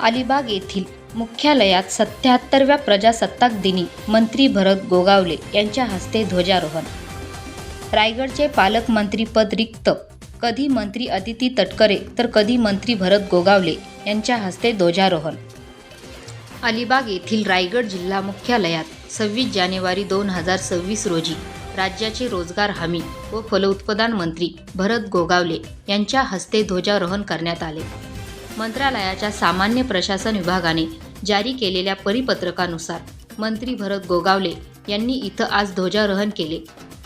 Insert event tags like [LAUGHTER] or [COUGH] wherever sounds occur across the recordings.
अलिबाग येथील मुख्यालयात सत्याहत्तरव्या प्रजासत्ताक दिनी मंत्री भरत गोगावले यांच्या हस्ते ध्वजारोहण. रायगडचे पालकमंत्रीपद रिक्त. कधी मंत्री अदिती तटकरे तर कधी मंत्री भरत गोगावले यांच्या हस्ते ध्वजारोहण. अलिबाग येथील रायगड जिल्हा मुख्यालयात सव्वीस जानेवारी दोन हजार सव्वीस रोजी राज्याचे रोजगार हमी व फलोत्पादन मंत्री भरत गोगावले यांच्या हस्ते ध्वजारोहण करण्यात आले. मंत्रालयाच्या सामान्य प्रशासन विभागाने जारी केलेल्या परिपत्रकानुसार मंत्री भरत गोगावले यांनी इथं आज ध्वजारोहण केले.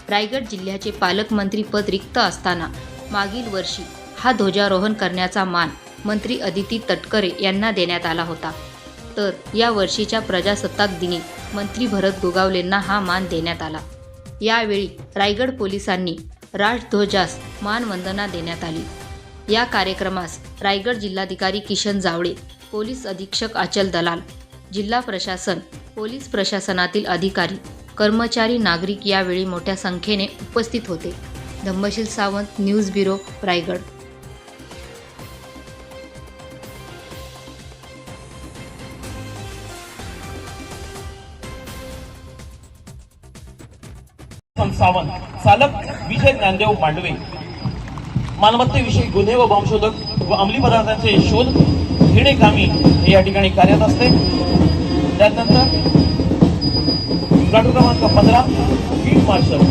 रायगड जिल्ह्याचे पालकमंत्रीपद रिक्त असताना मागील वर्षी हा ध्वजारोहण करण्याचा मान मंत्री अदिती तटकरे यांना देण्यात आला होता. तर या वर्षीच्या प्रजासत्ताक दिनी मंत्री भरत गोगावलेंना हा मान देण्यात आला. यावेळी रायगड पोलिसांनी राजध्वजास मानवंदना देण्यात आली. या कार्यक्रमास रायगड जिल्हाधिकारी किशन जावळे पोलीस अधीक्षक अचल दलाल जिल्हा प्रशासन पोलीस प्रशासनातील अधिकारी कर्मचारी नागरिक यावेळी मोठ्या संख्येने उपस्थित होते. Dhammasheel Sawant news bureau Raigad. Sawant चालक विजय ज्ञानदेव मांडवे. मालमत्तेविषयी गुन्हे व बॉम्बशोधक व अंमली पदार्थांचे शोध घेणे कामी हे या ठिकाणी कार्यरत असते. त्यानंतर गट क्रमांक पंधरा फील्ड मार्शल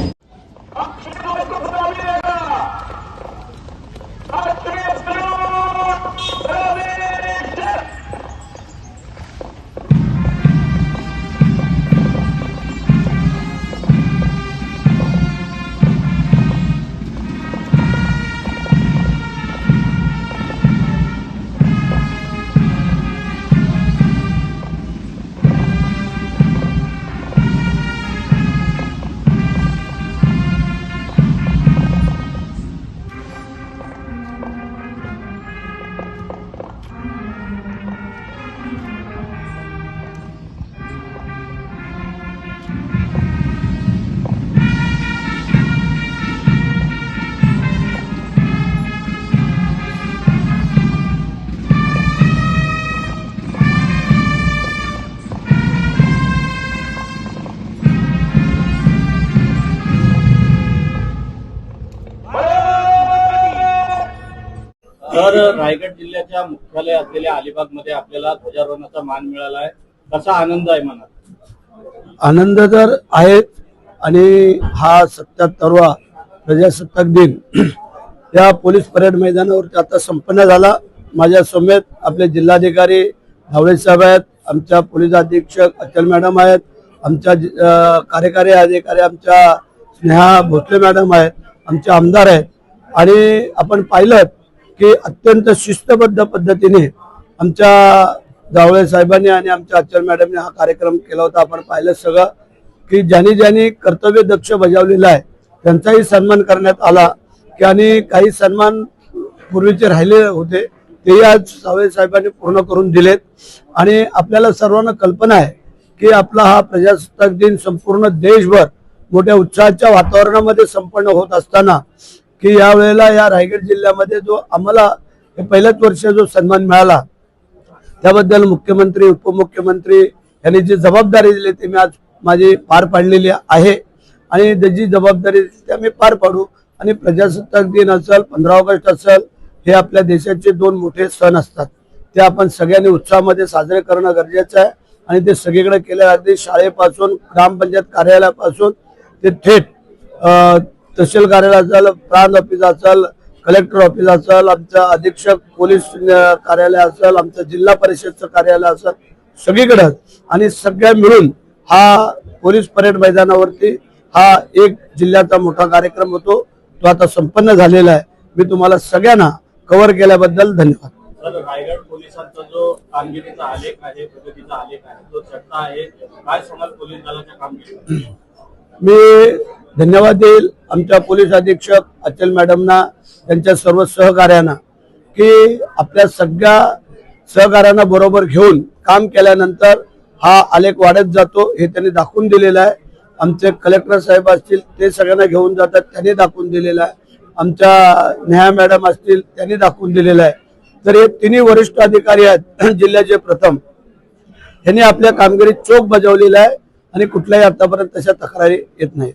तर रायगड जिल्ह्याच्या मुख्यालय असलेल्या अलिबागमध्ये आपल्याला ध्वजारोहणाचा मान मिळाला आहे. कसा आनंद आहे मनात? आनंद तर आहे आणि हा सत्याहत्तरवा प्रजासत्ताक दिन [CLEARS THROAT] या पोलीस परेड मैदानावरती आता संपन्न झाला. माझ्या समेत आपले जिल्हाधिकारी धावळे साहेब आहेत आमच्या पोलीस अधीक्षक अचल मॅडम आहेत आमच्या कार्यकारी अधिकारी आमच्या स्नेहा भोसले मॅडम आहेत आमचे आमदार आहेत. आणि आपण पाहिलं की अत्यंत शिस्तबद्ध पद्धतीने आमच्या जावळे साहेबांनी आणि आमच्या अचल मॅडमने हा कार्यक्रम केला होता. आपण पाहिलं सगळं की ज्यांनी ज्यांनी कर्तव्य दक्ष बजावलेला आहे त्यांचाही सन्मान करण्यात आला. की आणि काही सन्मान पूर्वीचे राहिले होते तेही आज सावळे साहेबांनी पूर्ण करून दिलेत. आणि आपल्याला सर्वांना कल्पना आहे की आपला हा प्रजासत्ताक दिन संपूर्ण देशभर मोठ्या उत्साहाच्या वातावरणामध्ये संपन्न होत असताना की या वेळेला या रायगड जिल्ह्यामध्ये जो आम्हाला हे पहिल्याच वर्ष जो सन्मान मिळाला त्याबद्दल मुख्यमंत्री उपमुख्यमंत्री यांनी जी जबाबदारी दिली ती मी आज माझी पार पाडलेली आहे. आणि त्याची जबाबदारी ती आम्ही पार पाडू. आणि प्रजासत्ताक दिन असेल पंधरा ऑगस्ट असेल हे आपल्या देशाचे दोन मोठे सण असतात. ते आपण सगळ्यांनी उत्साहामध्ये साजरे करणं गरजेचं आहे. आणि ते सगळीकडे केल्या अगदी शाळेपासून ग्रामपंचायत कार्यालयापासून ते थेट तहसील कार्यालय असेल प्रांत ऑफिस असेल कलेक्टर ऑफिस असेल आमचं अधीक्षक पोलीस कार्यालय असेल आमचं जिल्हा परिषदचं कार्यालय असेल सगळीकडे. आणि सगळ्या मिळून हा पोलीस परेड मैदानावरती हा एक जिल्ह्याचा मोठा कार्यक्रम होतो. तो आता संपन्न झालेला आहे. मी तुम्हाला सगळ्यांना कव्हर केल्याबद्दल धन्यवाद. रायगड पोलिसांचा जो कामगिरीचा आलेख आहे प्रगतीचा आलेख आहे तो चर्चा आहे. काय सांगाल पोलीस दलाच्या कामगिरी मी धन्यवाद देईल आमच्या पोलीस अधीक्षक अचल मॅडमना त्यांच्या सर्व सहकार्यांना की आपल्या सगळ्या सहकार्यांना बरोबर घेऊन काम केल्यानंतर हा आलेख वाढत जातो हे त्यांनी दाखवून दिलेलं आहे. आमचे कलेक्टर साहेब असतील ते सगळ्यांना घेऊन जातात त्यांनी दाखवून दिलेलं आहे. आमच्या नेहा मॅडम असतील त्यांनी दाखवून दिलेलं आहे. तर हे तिन्ही वरिष्ठ अधिकारी आहेत [CLEARS THROAT] जिल्ह्याचे प्रथम. यांनी आपल्या कामगिरीत चोख बजावलेला आहे आणि कुठल्याही आतापर्यंत तशा तक्रारी येत नाहीत.